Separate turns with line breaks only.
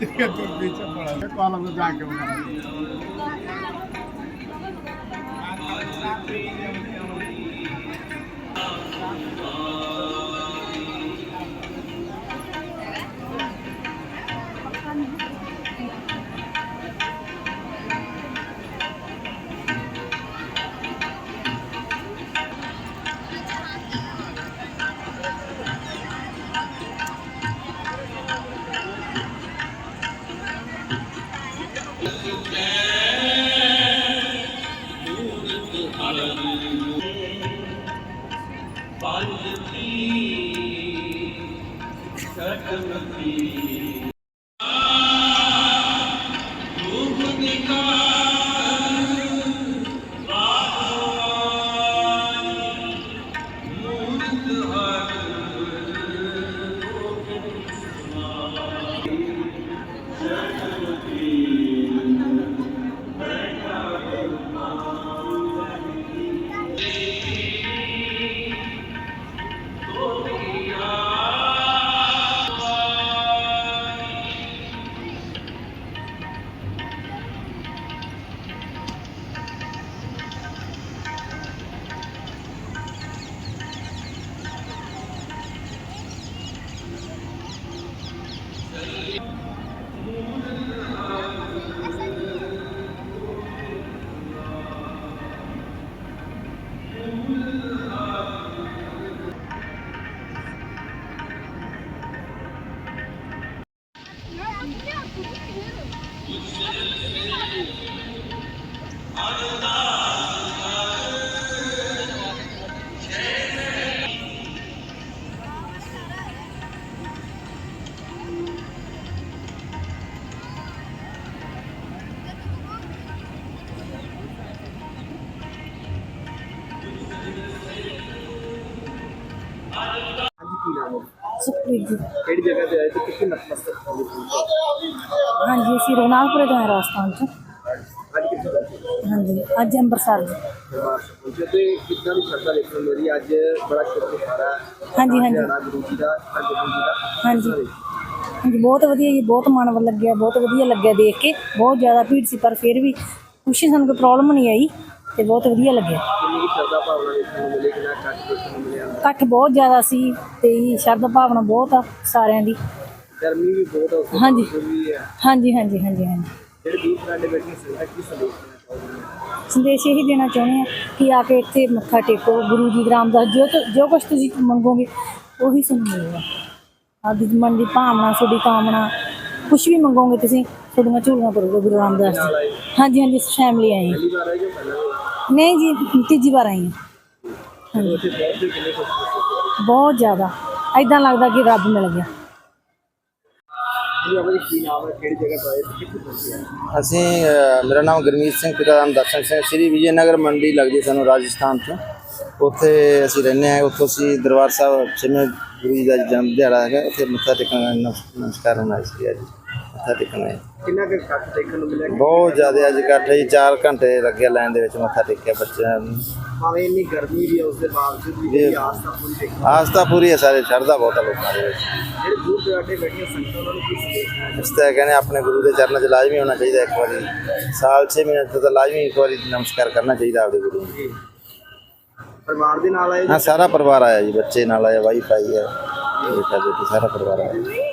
के तो पीछे पड़ा है कॉलम में जाके बना
ਹਾਂਜੀ ਕੀ ਕਿਹੜੀ ਜਗ੍ਹਾ ਤੇ ਆਏ ਤੇ ਕਿੱਥੇ ਨਤਮਸਤਕ ਹੋਏ ਤੁਸੀਂ
ਹਾਂਜੀ ਅਸੀਂ ਰੋਨਾਲਪੁਰੇ ਤੋਂ ਆਏ ਰਾਜਸਥਾਨ ਤੋਂ
ਅੱਜ ਕਿੱਥੇ ਪਹੁੰਚੇ
ਹਾਂਜੀ ਅੱਜ ਅੰਮ੍ਰਿਤਸਰ ਜੀ
ਦਰਬਾਰ ਸਾਹਿਬ ਪਹੁੰਚੇ ਤੇ ਕਿੱਦਾਂ ਦੀ ਸ਼ਰਧਾ ਦੇਖਣ ਨੂੰ ਮਿਲੀ ਅੱਜ ਬੜਾ ਸ਼ੁਕਰ ਸਾਰਾ
ਹਾਂਜੀ, ਹਾਂਜੀ।
ਗੁਰੂ ਜੀ ਦਾ ਅੱਜ ਗੁਰੂ ਜੀ ਦਾ।
ਹਾਂਜੀ। ਹਾਂਜੀ ਬਹੁਤ ਵਧੀਆ ਜੀ ਬਹੁਤ ਮਨ ਲੱਗਿਆ ਬਹੁਤ ਵਧੀਆ ਲੱਗਿਆ ਦੇਖ ਕੇ। ਬਹੁਤ ਜ਼ਿਆਦਾ ਭੀੜ ਸੀ ਪਰ ਫਿਰ ਵੀ ਕੁਛ ਸਾਨੂੰ ਕੋਈ ਪ੍ਰੋਬਲਮ ਨਹੀਂ ਆਈ ਤੇ ਬਹੁਤ ਵਧੀਆ ਲੱਗਿਆ।
ਕਿੰਨੀ ਕੁ ਸ਼ਰਧਾ ਭਾਵਨਾ ਦੇਖਣ ਨੂੰ ਮਿਲੀ ਕਿੰਨਾ ਕੱਟ ਦੇਖਣ ਨੂੰ ਮਿਲਿਆ?
ਇਕੱਠ ਬਹੁਤ ਜ਼ਿਆਦਾ ਸੀ ਤੇ ਸ਼ਰਧਾ ਭਾਵਨਾ ਬਹੁਤ ਆ ਸਾਰਿਆਂ ਦੀ।
ਗਰਮੀ ਵੀ ਬਹੁਤ
ਹਾਂਜੀ।
ਵੀ ਹੈ।
ਹਾਂਜੀ ਹਾਂਜੀ ਹਾਂਜੀ ਹਾਂਜੀ।
ਜਿਹੜੇ ਦੂਰ ਦਰਾਡੇ ਬੈਠੇ ਸੰਗਤ ਕੀ ਸੰਦੇਸ਼
ਇਹੀ ਦੇਣਾ ਚਾਹੁੰਦੇ ਆ ਕਿ ਆ ਕੇ ਇੱਥੇ ਮੱਥਾ ਟੇਕੋ ਗੁਰੂ ਜੀ ਦਾ ਰਾਮਦਾਸ ਜੋ ਤੁ- ਜੋ ਕੁਛ ਤੁਸੀਂ ਮੰਗੋਗੇ ਉਹੀ ਤੁਹਾਨੂੰ ਮਿਲੇਗਾ ਆਪਦੀ ਮਨ ਦੀ ਭਾਵਨਾ ਤੁਹਾਡੀ ਕਾਮਨਾ ਕੁਛ ਵੀ ਮੰਗੋਗੇ ਤੁਸੀਂ ਤੁਹਾਡੀਆਂ ਝੂਲੀਆਂ ਕਰੂਗਾ ਗੁਰੂ ਰਾਮਦਾਸ ਜੀ। ਹਾਂਜੀ ਹਾਂਜੀ ਫੈਮਿਲੀ ਆਈ? ਨਹੀਂ ਜੀ ਤੀਜੀ ਵਾਰ ਆਈ ਹਾਂ।
ਬਹੁਤ
ਜ਼ਿਆਦਾ। ਐਦਾਂ ਲੱਗਦਾ ਕਿ ਰੱਬ ਮਿਲ ਗਿਆ।
ਬਾਬਾ ਜੀ ਕੀ ਨਾਮ ਹੈ ਕਿਹੜੀ ਜਗ੍ਹਾ ਤੋਂ ਆਏ ਤੇ ਕਿੱਥੇ ਪਹੁੰਚੇ ਆ
ਅਸੀਂ ਅ, ਮੇਰਾ ਨਾਮ ਗੁਰਮੀਤ ਸਿੰਘ ਪਿਤਾ ਦਾ ਨਾਮ ਦਰਸ਼ਨ ਸਿੰਘ ਸ੍ਰੀ ਵਿਜੇ ਨਗਰ ਮੰਡੀ ਲੱਗਦੀ ਸਾਨੂੰ ਰਾਜਸਥਾਨ ਤੋਂ। ਉੱਥੇ ਅਸੀਂ ਰਹਿੰਦੇ ਹਾਂ। ਉੱਥੋਂ ਅਸੀਂ ਦਰਬਾਰ ਸਾਹਿਬ ਛੇਵੇਂ ਗੁਰੂ ਜੀ ਦਾ ਜਨਮ ਦਿਹਾੜਾ ਹੈਗਾ ਉੱਥੇ ਮੱਥਾ ਟੇਕਣ ਨਮਸ- ਨਮਸਕਾਰ ਹੋਣਾ ਇਸ ਲਈ ਅੱਜ ਮੱਥਾ ਟੇਕਣ ਆਏ।
ਕਿੰਨਾ ਕੁ ਕੱਟ ਦੇਖਣ ਨੂੰ ਮਿਲਿਆ?
ਬਹੁਤ ਜ਼ਿਆਦਾ ਅੱਜ ਇਕੱਠ ਜੀ 4 ਘੰਟੇ ਲੱਗੇ ਲਾਈਨ ਦੇ ਵਿੱਚ ਮੱਥਾ ਟੇਕਿਆ ਬੱਚਿਆਂ ਨੂੰ।
ਭਾਵੇਂ ਇੰਨੀ ਗਰਮੀ ਵੀ ਹੈ ਉਸ ਦੇ ਬਾਵਜੂਦ ਵੀ ਜਿਹੜੀ ਆਸਥਾ ਪੂਰੀ ਦੇਖੀ।
ਆਸਥਾ ਪੂਰੀ ਹੈ ਸਾਰੇ ਸ਼ਰਧਾ ਬਹੁਤ ਹੈ ਲੋਕਾਂ ਦੇ ਵਿੱਚ।
ਜਿਹੜੇ ਦੂਰ ਦਰਾਡੇ ਬੈਠੀਆਂ ਸੰਗਤਾਂ ਉਹਨਾਂ ਨੂੰ ਕੀ ਸੰਦੇਸ਼ ਦੇਣਾ?
ਇਸ ਤਰ੍ਹਾਂ ਕਹਿੰਦੇ ਆਪਣੇ ਗੁਰੂ ਦੇ ਚਰਨਾਂ 'ਚ ਲਾਜ਼ਮੀ ਹੋਣਾ ਚਾਹੀਦਾ ਇੱਕ ਵਾਰੀ। ਸਾਲ 6 ਮਹੀਨੇ ਤੋਂ ਤਾਂ ਲਾਜ਼ਮੀ ਇੱਕ ਵਾਰੀ ਨਮਸਕਾਰ ਕਰਨਾ ਚਾਹੀਦਾ ਆਪਣੇ ਗੁਰੂ ਨੂੰ।
ਪਰਿਵਾਰ ਦੇ ਨਾਲ ਆਏ
ਹਾਂ ਸਾਰਾ ਪਰਿਵਾਰ ਆਇਆ ਜੀ ਬੱਚੇ ਨਾਲ ਆਇਆ ਵਾਈਫ ਆਈ ਹੈ। ਬੇਟਾ ਬੇਟੀ ਸਾਰਾ ਪਰਿਵਾਰ ਆਇਆ।